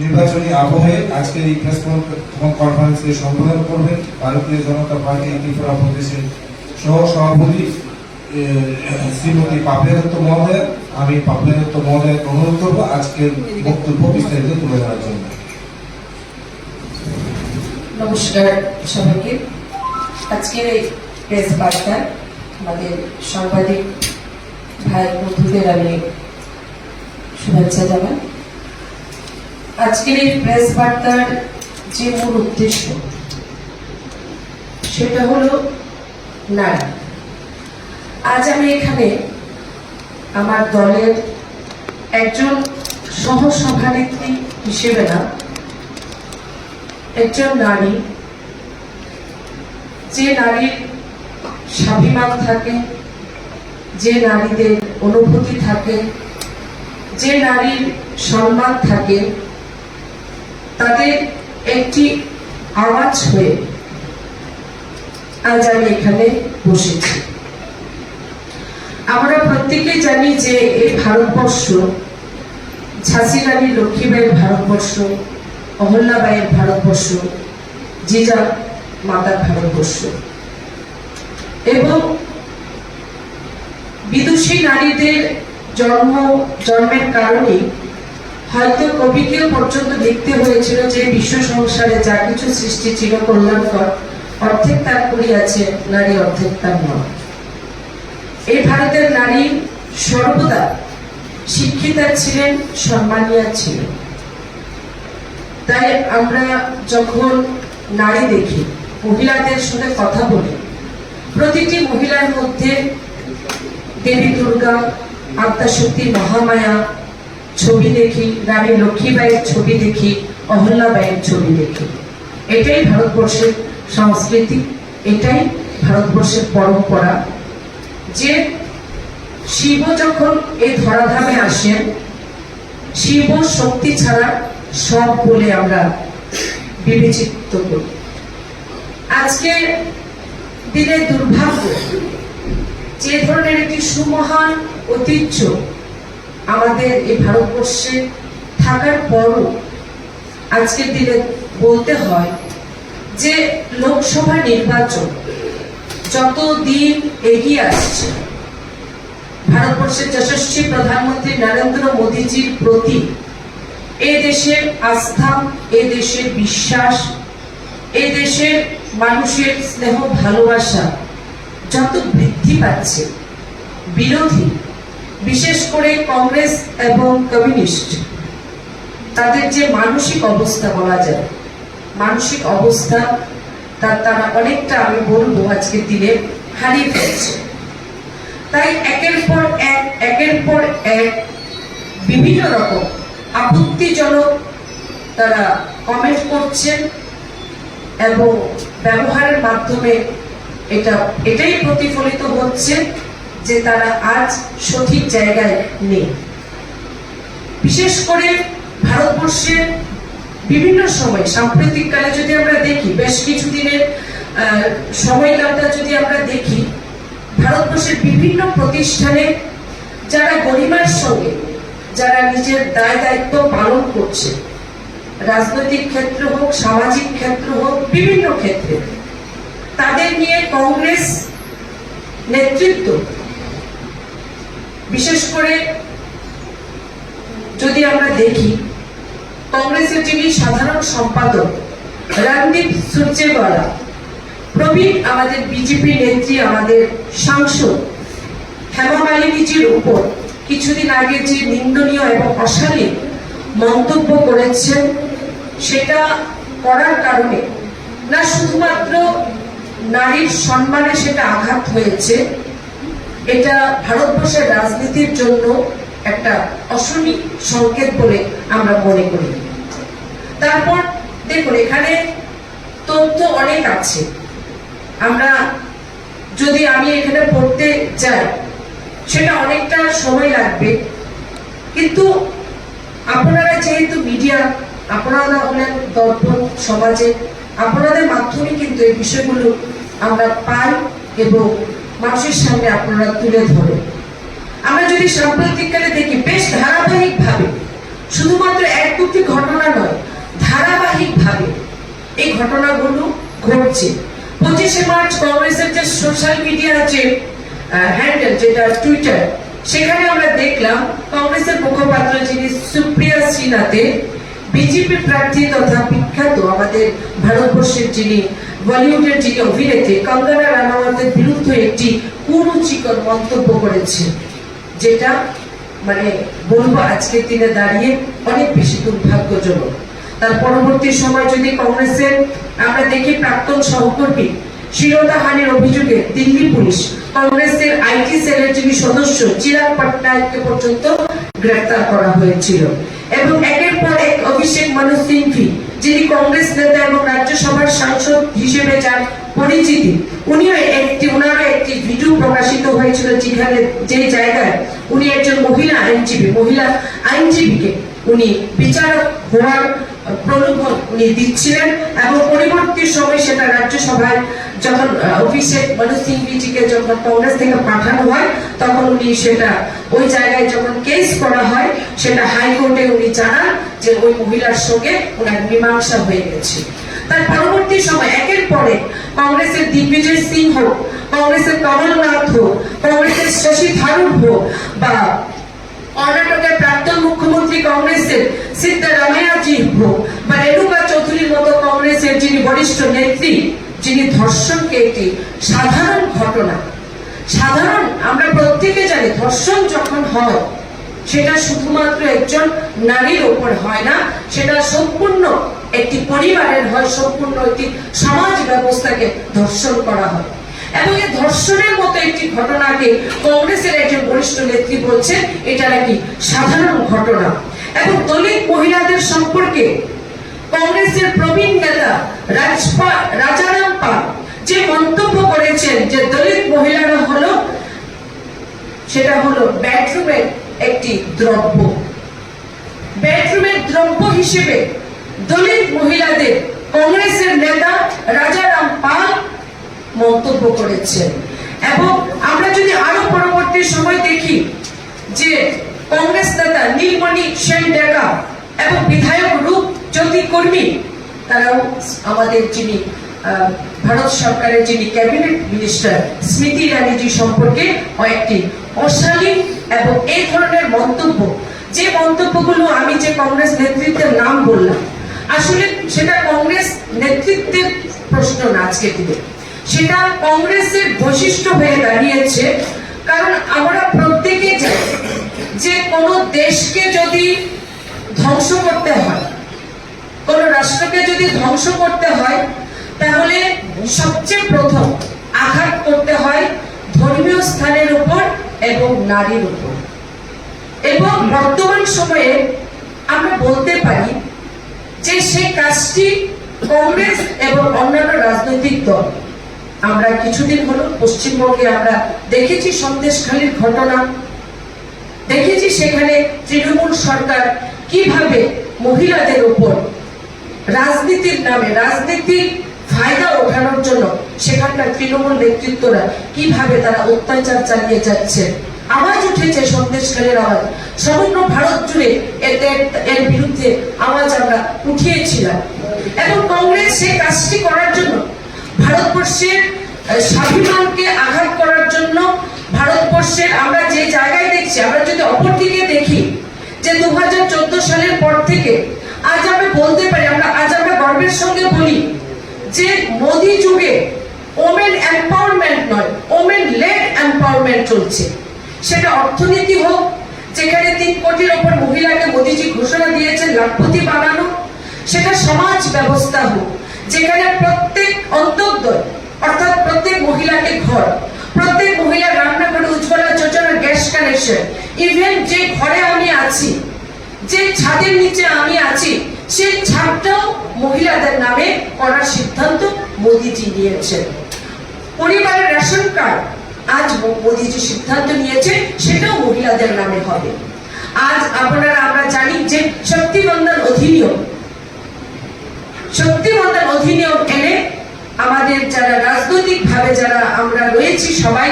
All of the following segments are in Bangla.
নির্বাচনী আবহে আজকের এই প্রেস কনফারেন্সে সম্বোধন করবেন ভারতীয় জনতা পার্টি ত্রিপুরা প্রদেশের সহ সভাপতি শ্রীমতী পাপড়ি দত্ত মহোদয়। আমি পাপড়ি দত্ত মহোদয় অনুরোধ করব আজকের বক্তব্য বিস্তারিত তুলে ধরার জন্য। নমস্কার সবাইকে। আজকের এই প্রেস বার্তায় আমাদের সাংবাদিক ভাই বন্ধুদের আমি শুভেচ্ছা জানাই। আজকের এই প্রেস বার্তার যে মূল উদ্দেশ্য, সেটা হলো নারী। আজ আমি এখানে আমার দলের একজন সহ সভানেত্রী হিসেবে না, একজন নারী, যে নারীর স্বাভিমান থাকে, যে নারীদের অনুভূতি থাকে, যে নারীর সম্মান থাকে তাদের একটি আওয়াজ হয়ে আজ আমি এখানে বসেছি। আমরা প্রত্যেকেই জানি যে এই ভারতবর্ষ ঝাঁসি রানী লক্ষ্মীবাইয়ের ভারতবর্ষ, অহল্যাবাইয়ের ভারতবর্ষ জিজা মাতার ভারতবর্ষ এবং বিদুষী নারীদের জন্ম, জন্মের কারণে হয়তো কবিকেও পর্যন্ত লিখতে হয়েছিল যে বিশ্ব সংসারে যা কিছু সৃষ্টি ছিল কল্যাণকর, অর্ধেক তার করিয়াছে নারী অর্ধেক তার নয় এই ভারতের নারী সর্বদা শিক্ষিতা ছিলেন সম্মানিয়া ছিলেন। তাই আমরা যখন নারী দেখি, মহিলাদের সঙ্গে কথা বলি, প্রতিটি মহিলার মধ্যে দেবী দুর্গা, আদ্যাশক্তি, মহামায়া ছবি দেখি রানী লক্ষ্মীবাইয়ের ছবি দেখি অহল্যাবাইয়ের ছবি দেখি। এটাই ভারতবর্ষের সংস্কৃতি, এটাই ভারতবর্ষের পরম্পরা। যে শিব যখন এই ধরাধামে আসেন, শিব শক্তি ছাড়া সব বলে আমরা বিবেচিত করি। আজকে দিনে দুর্ভাগ্য, যে ধরনের একটি সুমহান ঐতিহ্য আমাদের এই ভারতবর্ষে থাকার পরও আজকের দিনে বলতে হয় যে লোকসভা নির্বাচন যত দিন এগিয়ে আসছে, ভারতবর্ষের যশস্বী প্রধানমন্ত্রী নরেন্দ্র মোদীজির প্রতি এ দেশের আস্থা, এ দেশের বিশ্বাস, এ দেশের মানুষের স্নেহ ভালোবাসা যত বৃদ্ধি পাচ্ছে, বিরোধী বিশেষ করে কংগ্রেস এবং কমিউনিস্ট, তাদের যে মানসিক অবস্থা বলা যায়, মানসিক অবস্থা তার তারা অনেকটা, আমি বলব আজকের দিনে হারিয়ে ফেলছে। তাই একের পর এক, একের পর এক বিভিন্ন রকম আপত্তিজনক তারা কমেন্ট করছেন এবং ব্যবহারের মাধ্যমে এটা, এটাই প্রতিফলিত হচ্ছে। যে তারা আজ সঠিক জায়গায় নেই। বিশেষ করে ভারতবর্ষের বিভিন্ন সময়, সাম্প্রতিককালে যদি আমরা দেখি, বেশ কিছুদিনের সময়কালটা যদি আমরা দেখি, ভারতবর্ষের বিভিন্ন প্রতিষ্ঠানে যারা গরিমার সঙ্গে, যারা নিজের দায় দায়িত্ব পালন করছে, রাজনৈতিক ক্ষেত্র হোক, সামাজিক ক্ষেত্র হোক, বিভিন্ন ক্ষেত্রে, তাদের নিয়ে কংগ্রেস নেতৃত্ব বিশেষ করে যদি আমরা দেখি, কংগ্রেসের যিনি সাধারণ সম্পাদক, রণদীপ সুরজেওয়ালা, প্রবীণ আমাদের বিজেপি নেত্রী, আমাদের সাংসদ হেমা মালিনীজির উপর কিছুদিন আগে যে নিন্দনীয় এবং অশালীন মন্তব্য করেছেন, সেটা করার কারণে না শুধুমাত্র নারীর সম্মানে সেটা আঘাত হয়েছে এটা ভারতবর্ষের রাজনীতির জন্য একটা অশনি সংকেত বলে আমরা মনে করি। তারপর দেখুন, এখানে তথ্য অনেক আছে। আমরা যদি আমি এখানে পড়তে যাই সেটা অনেকটা সময় লাগবে। কিন্তু আপনারা যেহেতু মিডিয়া, আপনারা হলেন দর্পণ সমাজে, আপনাদের মাধ্যমে কিন্তু এই বিষয়গুলো আমরা পাই এবং মানুষের সামনে আপনারা তুলে ধরেন আমরা যদি সাম্প্রতিককালে দেখি, বেশ ধারাবাহিক ভাবে শুধুমাত্র এক দুটি ঘটনা নয়, ধারাবাহিকভাবে এই ঘটনাগুলো ঘটছে। পঁচিশে মার্চ কংগ্রেসের যে সোশ্যাল মিডিয়ার যে হ্যান্ডেল যেটা টুইটার, সেখানে আমরা দেখলাম কংগ্রেসের মুখপাত্র যিনি সুপ্রিয়া সিনাতে বিজেপি প্রার্থী তথা বিখ্যাত আমাদের ভারতবর্ষের যিনি বলিউডের যিনি অভিনেত্রী কঙ্গনা রানাওয়াতের বিরুদ্ধে একটি কুরুচিকর মন্তব্য করেছে, যেটা মানে বলব আজকের দিনে দাঁড়িয়ে অনেক বেশি দুর্ভাগ্যজনক। তার পরবর্তী সময় যদি কংগ্রেসের আমরা দেখি প্রাক্তন সহকর্মী শিরোধাহানির অভিযোগে দিল্লি পুলিশ কংগ্রেসের আইটি সেলের যিনি সদস্য, চিরাগ পটনায়ককে পর্যন্ত গ্রেফতার করা হয়েছিল। এবং এক অভিষেক মানুষ সিংভি, যিনি কংগ্রেস নেতা এবং রাজ্যসভার সাংসদ হিসেবে যার পরিচিতি, উনিও একটি ওনারও একটি ভিডিও প্রকাশিত হয়েছিল যেখানে, যে জায়গায় উনি একজন মহিলা আইনজীবী, মহিলা আইনজীবীকে, উনি বিচারক হওয়ার প্রলোভন উনি দিচ্ছিলেন এবং পরবর্তী সময় সেটা রাজ্যসভায় যখন আহ, অভিষেক মনু সিংভিজিকে যখন কংগ্রেস থেকে পাঠানো হয় তখন উনি সেটা ওই জায়গায় যখন কেস করা হয় সেটা হাইকোর্টে উনি জানান যে ওই মহিলার সঙ্গে ওনার মীমাংসা হয়ে গেছে। তার পরবর্তী সময় একের পরে কংগ্রেসের দিগ্বিজয় সিং হোক কংগ্রেসের কমলনাথ হোক কংগ্রেসের শশী থারুর হোক বা কর্ণাটকের প্রাক্তন মুখ্যমন্ত্রী কংগ্রেসের সিদ্ধারামায়াজি হোক বা রেণুকা চৌধুরীর মতো কংগ্রেসের যিনি বরিষ্ঠ নেত্রী, যিনি ধর্ষণকে একটি সাধারণ ঘটনা, সাধারণ, আমরা প্রত্যেকে জানি ধর্ষণ যখন হয়, সেটা শুধুমাত্র একজন নারীর ওপর হয় না, সেটা সম্পূর্ণ একটি পরিবারের হয়, সম্পূর্ণ একটি সমাজ ব্যবস্থাকে ধর্ষণ করা হয়। এবং এই ধর্ষণের মতো একটি ঘটনাকে কংগ্রেসের একজন বরিষ্ঠ নেত্রী বলছেন, এটা নাকি সাধারণ ঘটনা। এবং দলিত মহিলাদের সম্পর্কে কংগ্রেসের প্রবীণ নেতা রাজপা রাজারাম পাল যে মন্তব্য করেছেন যে দলিত মহিলারা হলো, সেটা হলো বেডরুমের একটি দ্রব্য। বেডরুমের দ্রব্য হিসেবে দলিত মহিলাদের কংগ্রেসের নেতা রাজারাম পাল মন্তব্য করেছেন। এবং আমরা যদি আরও পরবর্তী সময় দেখি যে কংগ্রেস নেতা নীলমণি সেন ডেকা এবং বিধায়ক রূপ জ্যোতি কর্মী, তারাও আমাদের যিনি ভারত সরকারের যিনি ক্যাবিনেট মিনিস্টার স্মৃতি ইরানিজি সম্পর্কে কয়েকটি অশালীন এবং এই ধরনের মন্তব্য, যে মন্তব্যগুলো আমি যে কংগ্রেস নেতৃত্বের নাম বললাম, আসলে সেটা কংগ্রেস নেতৃত্বের প্রশ্ন না আজকে দিনে। সেটা কংগ্রেসের বৈশিষ্ট্য হয়ে দাঁড়িয়েছে। কারণ আমরা প্রত্যেকে জানি যে কোনো দেশকে যদি ধ্বংস করতে হয়, কোন রাষ্ট্রকে যদি ধ্বংস করতে হয়, তাহলে সবচেয়ে প্রথম আঘাত করতে হয় ধর্মীয় স্থানের উপর এবং নারীর উপর। এবং বর্তমান সময়ে আমরা বলতে পারি যে সেই কাজটি কংগ্রেস এবং অন্যান্য রাজনৈতিক দল আমরা কিছুদিন হলো পশ্চিমবঙ্গে আমরা দেখেছি সন্দেশখালীর ঘটনা। দেখেছি সেখানে তৃণমূল সরকার কীভাবে মহিলাদের উপর রাজনীতির নামে রাজনীতির ফায়দা ওঠানোর জন্য সেখানকার তৃণমূল নেতৃত্বরা কীভাবে তারা অত্যাচার চালিয়ে যাচ্ছে। আওয়াজ উঠেছে সন্দেশকালের আওয়াজ। সমগ্র ভারত জুড়ে এর বিরুদ্ধে আওয়াজ আমরা উঠিয়েছিলাম। এবং কংগ্রেস সেই কাজটি করার জন্য ভারতবর্ষের স্বাভিমানকে আঘাত করার জন্য ভারতবর্ষের আমরা যে জায়গায় দেখছি, আমরা যদি অপর দিকে দেখি, যে দু সালের পর থেকে আজ আমরা বলতে পারি, আমরা আজ আমরা গর্বের সঙ্গে বলি যে মোদি যুগে ওমেন এম্পাওয়ারমেন্ট নয়, ওমেন লেড এম্পাওয়ারমেন্ট চলছে। সেটা অর্থনীতি হোক, যেখানে তিন কোটির ওপর মহিলাকে মোদিজি ঘোষণা দিয়েছেন, লাখপতি বানানো, সেটা সমাজ ব্যবস্থা হোক। যেখানে প্রত্যেক অন্তর্দয়, অর্থাৎ প্রত্যেক মহিলাকে ঘর, প্রত্যেক মহিলা রান্নাঘরে Ujjwala Yojana gas connection, even যে ঘরে আমি আছি, যে ছাদের নিচে আমি আছি, সেই ছাদটাও মহিলাদের নামে করার সিদ্ধান্ত মোদিজি নিয়েছেন। পরিবারের রেশন কার্ড আজ মোদিজি সিদ্ধান্ত নিয়েছে, সেটাও মহিলাদের নামে হবে। আজ আপনারা, আমরা জানি যে শক্তিবন্ধন অধিনিয়ম শক্তিবন্ধন অধিনিয়ম এনে আমাদের যারা রাজনৈতিক ভাবে যারা আমরা রয়েছি সবাই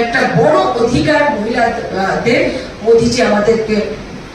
একটা বড় অধিকার মহিলাদের মোদিজি আমাদেরকে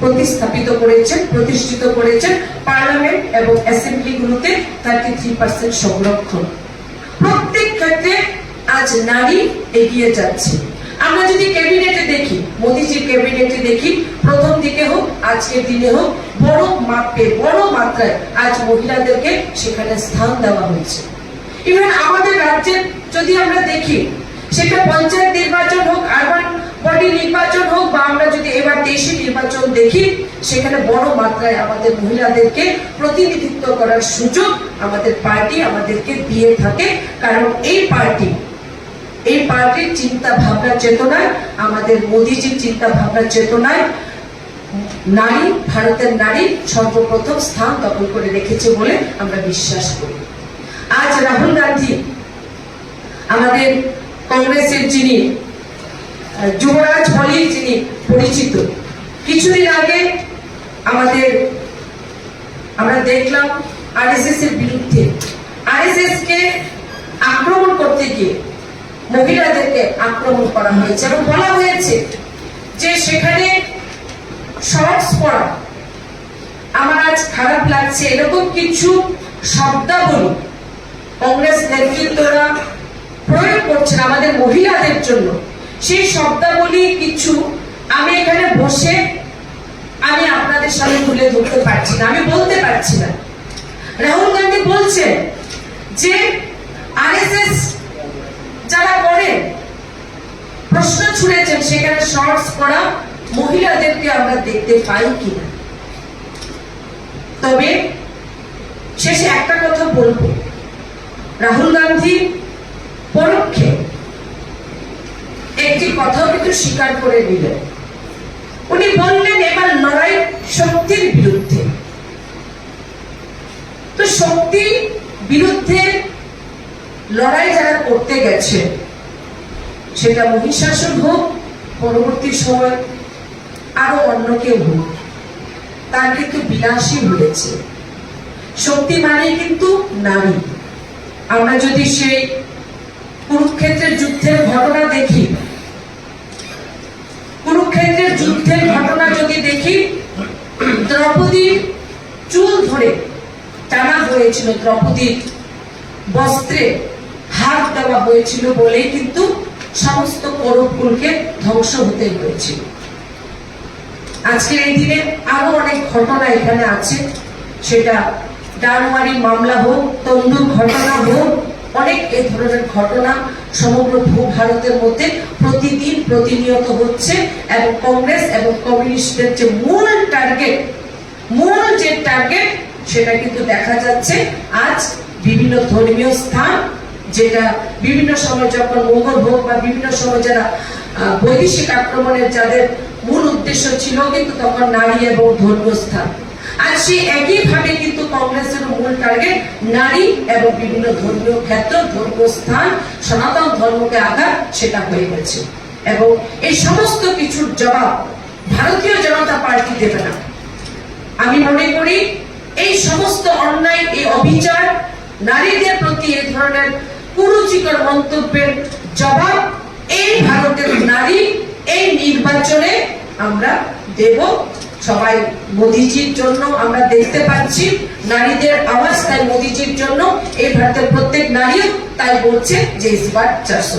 প্রতিস্থাপিত করেছেন, প্রতিষ্ঠিত করেছেন পার্লামেন্ট এবং অ্যাসেম্বলিগুলোতে থার্টি থ্রি পার্সেন্ট সংরক্ষণ। প্রত্যেক ক্ষেত্রে আজ নারী এগিয়ে যাচ্ছে। আমরা যদি ক্যাবিনেটে দেখি, মোদিজির ক্যাবিনেটে দেখি, প্রথম দিকে হোক, আজকের দিনে হোক, বড় মাপে, বড় মাত্রায় আজ মহিলাদেরকে সেখানে স্থান দেওয়া হয়েছে। ইভেন আমাদের রাজ্যের যদি আমরা দেখি, সেটা পঞ্চায়েত নির্বাচন হোক আরবান বডি নির্বাচন হোক, বা আমরা যদি এবার দেশি নির্বাচন দেখি, সেখানে বড় মাত্রায় আমাদের মহিলাদেরকে প্রতিনিধিত্ব করার সুযোগ আমাদের পার্টি আমাদেরকে দিয়ে থাকে। কারণ এই পার্টি এই পার্টির চিন্তা ভাবনা চেতনায়, আমাদের মোদিজির চিন্তা ভাবনা চেতনায় নারী, ভারতের নারী সর্বপ্রথম স্থান দখল করে রেখেছে বলে আমরা বিশ্বাস করি। আজ রাহুল গান্ধী, আমাদের কংগ্রেসের যিনি যুবরাজ বলেই যিনি পরিচিত, কিছুদিন আগে আমাদের, আমরা দেখলাম আরএসএস এর বিরুদ্ধে। আরএসএস কে আক্রমণ করতে গিয়ে মহিলাদেরকে আক্রমণ করা হয়েছে এবং বলা হয়েছে যে সেখানে শর্টস পরা। আমার আজ খারাপ লাগছে, এরকম কিছু শব্দাবলী কংগ্রেস নেতৃত্বরা প্রয়োগ করছেন আমাদের মহিলাদের জন্য। সেই শব্দাবলী কিছু আমি এখানে বসে আমি আপনাদের সামনে তুলে ধরতে পারছি না, আমি বলতে পারছি না। রাহুল গান্ধী বলছেন যে আরএসএস যারা করেন প্রশ্ন ছুড়েছেন, সেখানে শর্টস পরা মহিলাদেরকে আমরা দেখতে পাই কিনা। তবে শেষে একটা কথা বলব। রাহুল গান্ধী পরোক্ষে একটি কথাও কিন্তু স্বীকার করে নিলেন। উনি বললেন, এবার লড়াই শক্তির বিরুদ্ধে। তো শক্তির বিরুদ্ধে লড়াই যারা করতে গেছে, সেটা মহিষাসন হোক, পরবর্তী সময় আরও অন্য কেউ হোক, তার কিন্তু বিলাসী হয়েছে শক্তি মানে কিন্তু নারী। আমরা যদি সেই কুরুক্ষেত্রের যুদ্ধের ঘটনা দেখি, কুরুক্ষেত্রের যুদ্ধের ঘটনা যদি দেখি দ্রৌপদীর চুল ধরে টানা হয়েছিল, দ্রৌপদীর বস্ত্রে দেওয়া হয়েছিল বলেই কিন্তু সমস্ত কৌরবকুলকে ধ্বংস হতে হয়েছিল আজকের এই দিনে আরও অনেক ঘটনা এখানে আছে। সেটা ডানওয়ারি মামলা হোক, তন্দুর ঘটনা হোক, অনেক এ ধরনের ঘটনা সমগ্র ভূ ভারতের মধ্যে প্রতিদিন প্রতিনিয়ত হচ্ছে এবং কংগ্রেস এবং কমিউনিস্টদের যে মূল টার্গেট, মূল যে টার্গেট, সেটা কিন্তু দেখা যাচ্ছে। আজ বিভিন্ন ধর্মীয় স্থান যেটা বিভিন্ন সময় যখন মোগল হোক বা বিভিন্ন সময় যারা বৈদেশিক আক্রমণের যাদের মূল উদ্দেশ্য ছিল কিন্তু তখন নারী এবং ধর্মীয় স্থান আর সেই একইভাবে কিন্তু কংগ্রেসের মূল টার্গেট নারী এবং বিভিন্ন ধর্মীয় ক্ষেত্র ধর্মীয় স্থান সনাতন ধর্মকে আঘাত সেটা হয়ে গেছে। এবং এই সমস্ত কিছুর জবাব ভারতীয় জনতা পার্টি দেবে না। আমি মনে করি এই সমস্ত অন্যায়, এই অবিচার নারীদের প্রতি এই ধরনের কুরুচিকর মন্তব্যের জবাব এই ভারতের নারী, এই নির্বাচনে আমরা দেব। সবাই মোদিজির জন্য আমরা দেখতে পাচ্ছি, নারীদের আওয়াজ তাই মোদিজির জন্য। এই ভারতের প্রত্যেক নারী তাই বলছে যে ইসবার চারশো